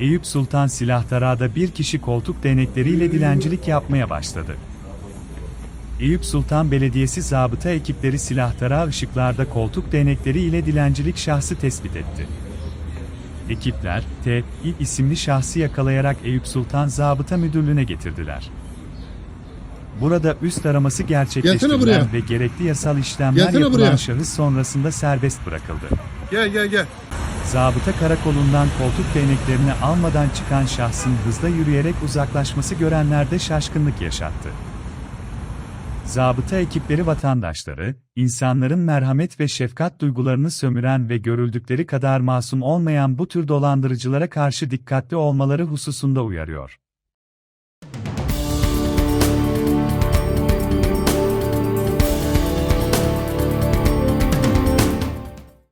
Eyüp Sultan Silahtarağ'da bir kişi koltuk değnekleriyle dilencilik yapmaya başladı. Eyüp Sultan Belediyesi zabıta ekipleri silahtara ışıklarda koltuk değnekleri ile dilencilik şahsı tespit etti. Ekipler, T. İ isimli şahsı yakalayarak Eyüp Sultan Zabıta Müdürlüğü'ne getirdiler. Burada üst araması gerçekleştirilen ve gerekli yasal işlemler Gelsene yapılan buraya. şahıs sonrasında serbest bırakıldı. Gel gel gel. Zabıta karakolundan koltuk değneklerini almadan çıkan şahsın hızla yürüyerek uzaklaşması görenlerde şaşkınlık yaşattı. Zabıta ekipleri vatandaşları, insanların merhamet ve şefkat duygularını sömüren ve görüldükleri kadar masum olmayan bu tür dolandırıcılara karşı dikkatli olmaları hususunda uyarıyor.